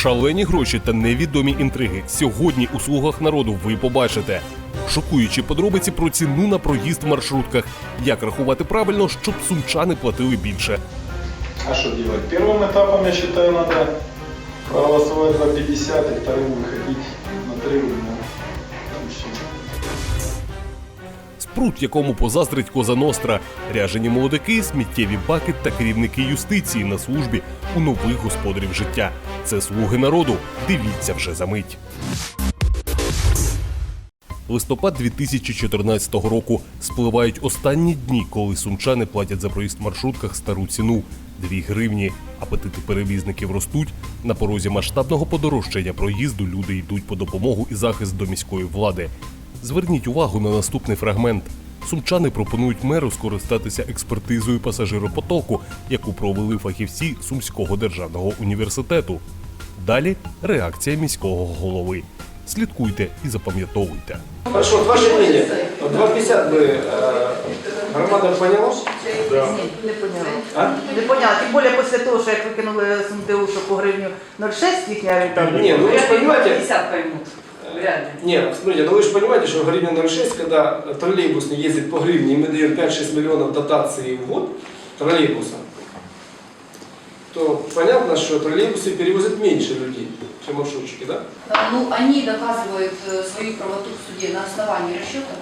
Шалені гроші та невідомі інтриги. Сьогодні у слугах народу ви побачите. Шокуючі подробиці про ціну на проїзд в маршрутках, як рахувати правильно, щоб сумчани платили більше. А что делать? Первым этапом, я считаю, надо проголосовать за 50 и вторым выходить на 3 рубля. Спрут, якому позаздрить Коза Ностра, ряжені молодики, сміттєві баки та керівники юстиції на службі у нових господарів життя. Це слуги народу. Дивіться вже за мить. Листопад 2014 року спливають останні дні, коли сумчани платять за проїзд в маршрутках стару ціну 2 гривні. Апетити перевізників ростуть. На порозі масштабного подорожчання проїзду люди йдуть по допомогу і захист до міської влади. Зверніть увагу на наступний фрагмент. Сумчани пропонують меру скористатися експертизою пасажиропотоку, яку провели фахівці Сумського державного університету. Далі реакція міського голови. Слідкуйте і запам'ятовуйте. Хорошо, вот ваше мнение. Вот 250 бы э, громада поняла? Не поняла. А? Не поняла. Тим більше після того, що як викинули СМДУ, що по гривню 0,6 їхня рентабельність. Не, ну вы же понимаете, 50 поймут. Вряд ли. не, смотрите, ну вы же понимаете, что гривня 0,6, когда троллейбус не ездит по гривне, и мы даем 5-6 миллионов дотации в год троллейбуса, то понятно, что троллейбусы перевозят меньше людей, чем маршрутчики, да? Ну, они доказывают э, свою правоту в суде на основании расчета,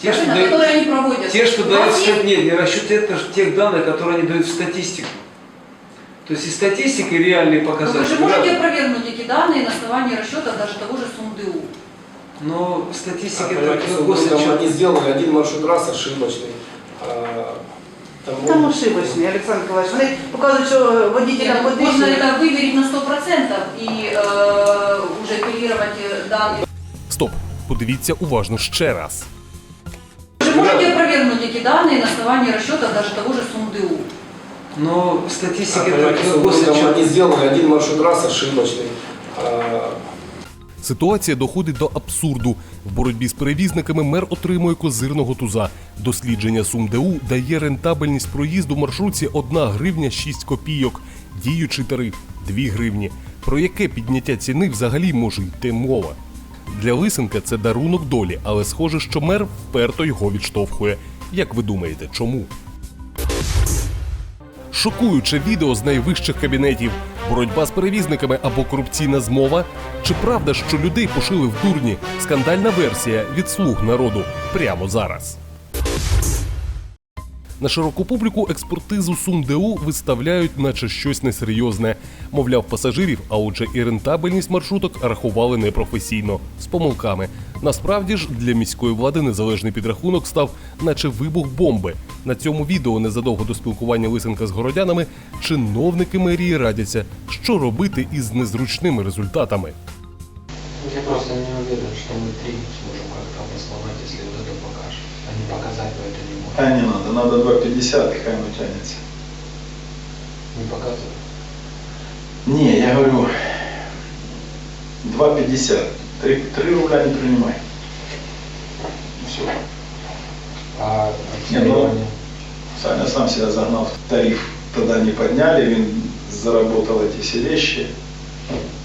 Те, что на дают, которые они проводят. те, что дают нет, не расчет, это же тех данных, которые они дают в статистику. То есть и статистика, и реальные Но вы же показатели. можете разные. опровергнуть эти данные на основании расчета даже того же СумДУ. Но А, статистика понимаете, это что госотчет. там они сделали один маршрут раз ошибочный. а, там Там ошибочні, Олександр Миколаївич. Вони показують, що водителям Нет, Можно подвищили. это выверить на 100% и э, уже апеллировать э, данные. Стоп! Подивіться уважно ще раз. Вы же можете опровергнуть эти данные на основании расчета даже того же СумДУ. Но А, статистика понимаете, что там они сделали один маршрут раз ошибочный. а, Ситуація доходить до абсурду. В боротьбі з перевізниками мер отримує козирного туза. Дослідження СумДУ дає рентабельність проїзду в маршрутці 1 гривня 6 копійок, діючий тариф 2 гривні. Про яке підняття ціни взагалі може йти мова? Для Лисенка це дарунок долі, але схоже, що мер вперто його відштовхує. Як ви думаєте, чому? Шокуюче відео з найвищих кабінетів, боротьба з перевізниками або корупційна змова. Чи правда, що людей пошили в дурні? Скандальна версія від слуг народу прямо зараз. На широку публіку експертизу СумДУ виставляють, наче щось несерйозне. Мовляв, пасажирів, а отже, і рентабельність маршруток рахували непрофесійно з помилками. Насправді ж для міської влади незалежний підрахунок став, наче вибух бомби. На цьому відео незадовго до спілкування Лисенка з городянами чиновники мерії радяться, що робити із незручними результатами. Я просто не уверен, что мы три сможем как-то обосновать, если вот это. Не показать мы это не можем. А не надо, надо 2,50, и хай оно тянется. Не показывать. Не, я говорю, 2,50. 3, 3 рубля не принимай. Все. А Не, ну? Саня сам себя загнал в тариф. Тогда не подняли, він заработал эти все вещи.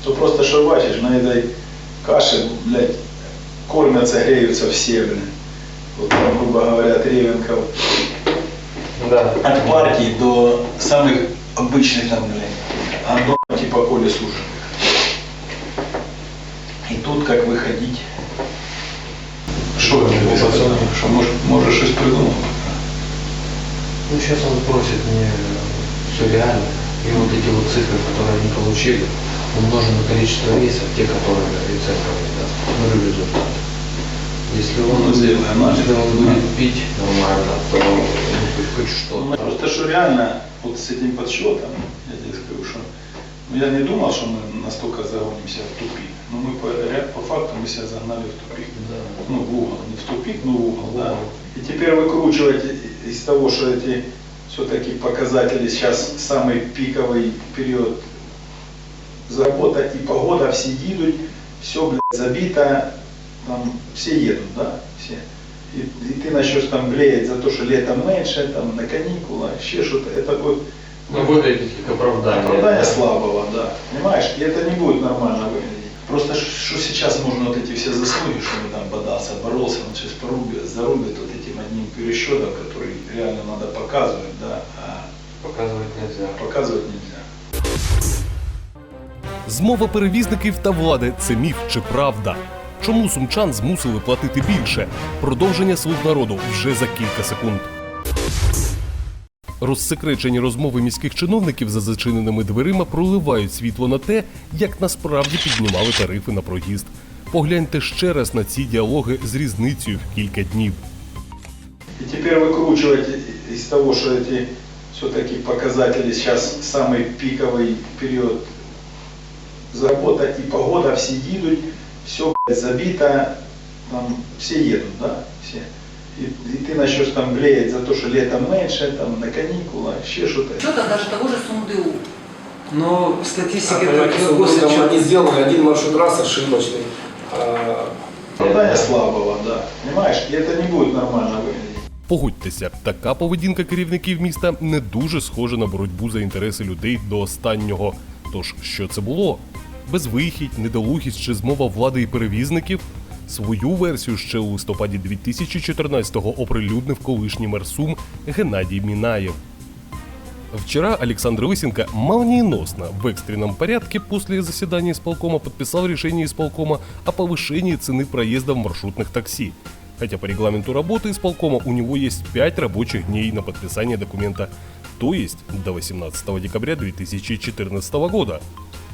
То просто что бачишь, на этой каше, блядь, кормятся, греются все, блядь. Вот грубо говоря, от Ревенков, Да. от партии до самых обычных там, блядь, а до типа Коли служит. И тут как выходить? Что пацаны. Что, может, можешь что придумал? Ну, сейчас он просит мне все реально. И вот эти вот цифры, которые они получили, умножим на количество рейсов, те, которые рецептор не даст. Ну, результат. Если он, Ну, сделай анализ. если он будет пить нормально, то ну, хоть, хоть что-то. Просто что реально вот с этим подсчетом, я тебе скажу, что ну, я не думал, что мы настолько загонимся в тупик. Но мы по, по факту мы себя загнали в тупик. Да. Ну, в угол. Не в тупик, но в угол, да. И теперь выкручивать из того, что эти все-таки показатели сейчас самый пиковый период заработа и погода, все едут, все, блядь, забито, там все едут, да, все. И, и ты начнешь там блеять за то, что летом меньше, там на каникулах, еще что-то. Это вот, Ну, вы даете как оправдание. Оправдание да? слабого, да. Понимаешь? И это не будет нормально выглядеть. Просто ш- что сейчас можно вот эти все заслуги, что он там бодался, боролся, он сейчас порубит, зарубит вот этим одним пересчетом, который реально надо показывать, да, а Показывать нельзя. показывать нельзя. Змова перевізників та влади це міф чи правда? Чому сумчан змусили платити більше? Продовження слуг народу вже за кілька секунд. Розсекречені розмови міських чиновників за зачиненими дверима проливають світло на те, як насправді піднімали тарифи на проїзд. Погляньте ще раз на ці діалоги з різницею в кілька днів. И теперь выкручивать и- из того, что эти все-таки показатели сейчас самый пиковый период заработа и погода, все едут, все забито, там все едут, да, все. И, и ты начнешь там блеять за то, что лето меньше, там на каникулах, еще что-то. Расчета даже того же СУМДУ. Но А, статистика понимаете, это там госотчет. они сделали один маршрут раз ошибочный. А, Оправдание слабого, да, понимаешь? И это не будет нормально выглядеть. Погодьтеся, така поведінка керівників міста не дуже схожа на боротьбу за інтереси людей до останнього. Тож що це було? Безвихідь, недолугість чи змова влади і перевізників? Свою версію ще у листопаді 2014-го оприлюднив колишній мер Сум Геннадій Минаев. Вчера Александр Лысенко молниеносно в экстренном порядке после заседания исполкома подписал решение исполкома о повышении цены проезда в маршрутных такси. Хотя по регламенту работы исполкома у него есть 5 рабочих дней на подписание документа, то есть до 18 декабря 2014 года.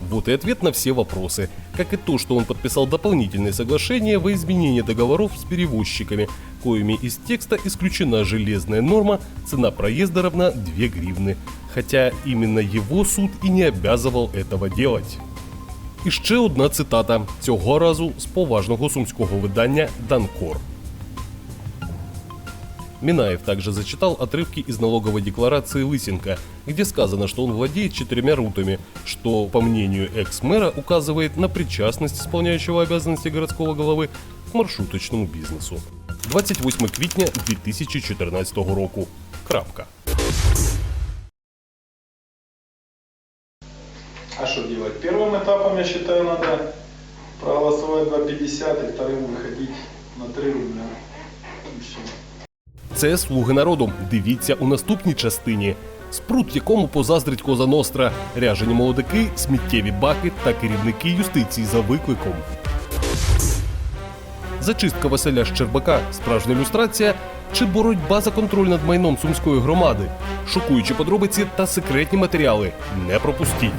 Вот и ответ на все вопросы, как и то, что он подписал дополнительные соглашения во изменение договоров с перевозчиками, коими из текста исключена железная норма «цена проезда равна 2 гривны», хотя именно его суд и не обязывал этого делать. І ще одна цитата цього разу з поважного сумського видання Данкор. Минаев также зачитал отрывки из налоговой декларации Лысенко, где сказано, что он владеет четырьмя рутами, что, по мнению экс-мэра, указывает на причастность исполняющего обязанности городского головы к маршруточному бизнесу. 28 квітня 2014 року. Крапка. А что делать? Первым этапом, я считаю, надо проголосовать 2,50 и вторым выходить на 3 рубля. И все. Це слуги народу. Дивіться у наступній частині. Спрут, якому позаздрить Коза Ностра, ряжені молодики, сміттєві баки та керівники юстиції за викликом. Зачистка Василя Щербака, справжня ілюстрація чи боротьба за контроль над майном сумської громади. Шокуючі подробиці та секретні матеріали. Не пропустіть.